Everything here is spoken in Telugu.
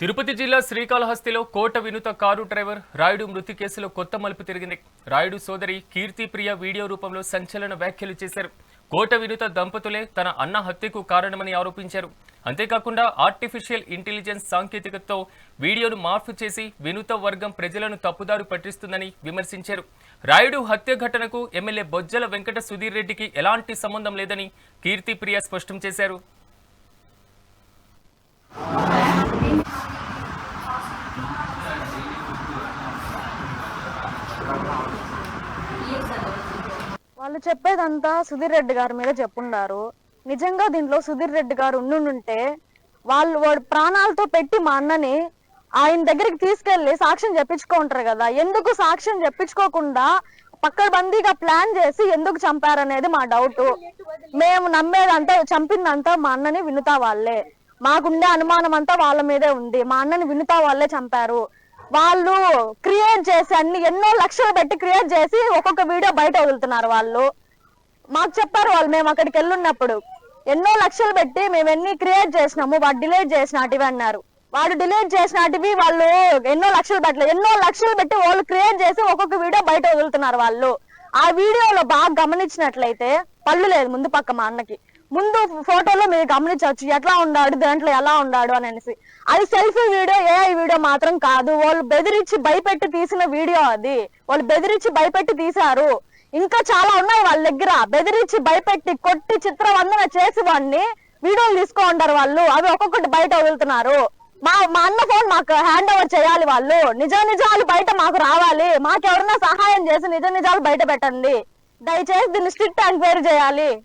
తిరుపతి జిల్లా శ్రీకాళహస్తిలో కోట వినుత కారు డ్రైవర్ రాయుడు మృతి కేసులో కొత్త మలుపు తిరిగింది. రాయుడు సోదరి కీర్తిప్రియ వీడియో రూపంలో సంచలన వ్యాఖ్యలు చేశారు. కోట వినుత దంపతులే తన అన్న హత్యకు కారణమని ఆరోపించారు. అంతేకాకుండా ఆర్టిఫిషియల్ ఇంటెలిజెన్స్ సాంకేతికతతో వీడియోను మార్పు చేసి వినుత వర్గం ప్రజలను తప్పుదారు పట్టిస్తుందని విమర్శించారు. రాయుడు హత్య ఘటనకు ఎమ్మెల్యే బొజ్జల వెంకట సుధీర్ రెడ్డికి ఎలాంటి సంబంధం లేదని కీర్తిప్రియ స్పష్టం చేశారు. వాళ్ళు చెప్పేదంతా సుధీర్ రెడ్డి గారి మీద చెప్పుండారు. నిజంగా దీంట్లో సుధీర్ రెడ్డి గారు ఉండుంటే వాళ్ళు వాడు ప్రాణాలతో పెట్టి మా అన్నని ఆయన దగ్గరికి తీసుకెళ్ళి సాక్ష్యం చెప్పించుకుంటారు కదా. ఎందుకు సాక్ష్యం చెప్పించుకోకుండా పక్కబందీగా ప్లాన్ చేసి ఎందుకు చంపారనేది మా డౌట్. మేము నమ్మేదంతా చంపిందంతా మా అన్నని వినుతా వాళ్ళే. మాకుండే అనుమానం అంతా వాళ్ళ మీదే ఉంది. మా అన్నని వినుతా వాళ్ళే చంపారు. వాళ్ళు క్రియేట్ చేసి అన్ని ఎన్నో లక్షలు పెట్టి క్రియేట్ చేసి ఒక్కొక్క వీడియో బయట వదులుతున్నారు వాళ్ళు. మాకు చెప్పారు వాళ్ళు మేము అక్కడికి వెళ్ళున్నప్పుడు ఎన్నో లక్షలు పెట్టి మేము ఎన్ని క్రియేట్ చేసినాము వాడు డిలీట్ చేసినటివి అన్నారు. వాడు డిలీట్ చేసినటివి వాళ్ళు ఎన్నో లక్షలు పెట్టలేదు ఎన్నో లక్షలు పెట్టి వాళ్ళు క్రియేట్ చేసి ఒక్కొక్క వీడియో బయట వదులుతున్నారు వాళ్ళు. ఆ వీడియోలో బాగా గమనించినట్లయితే పళ్ళు లేదు ముందు పక్క మా అన్నకి. ముందు ఫోటోలో మీరు గమనించవచ్చు ఎట్లా ఉన్నాడు దాంట్లో ఎలా ఉన్నాడు అని అనేసి. అది సెల్ఫీ వీడియో ఏఐ వీడియో మాత్రం కాదు. వాళ్ళు బెదిరించి భయపెట్టి తీసిన వీడియో అది. వాళ్ళు బెదిరించి భయపెట్టి తీశారు. ఇంకా చాలా ఉన్నాయి వాళ్ళ దగ్గర. బెదిరించి భయపెట్టి కొట్టి చిత్రవందన చేసి వాడిని వీడియోలు తీసుకో ఉంటారు వాళ్ళు. అవి ఒక్కొక్కటి బయట వదులుతున్నారు. మా మా అన్న ఫోన్ మాకు హ్యాండ్ ఓవర్ చేయాలి వాళ్ళు. నిజ నిజాలు బయట మాకు రావాలి. మాకు సహాయం చేసి నిజ నిజాలు బయట పెట్టండి. దయచేసి దీన్ని స్ట్రిక్ట్ ఎంక్వైరీ చేయాలి.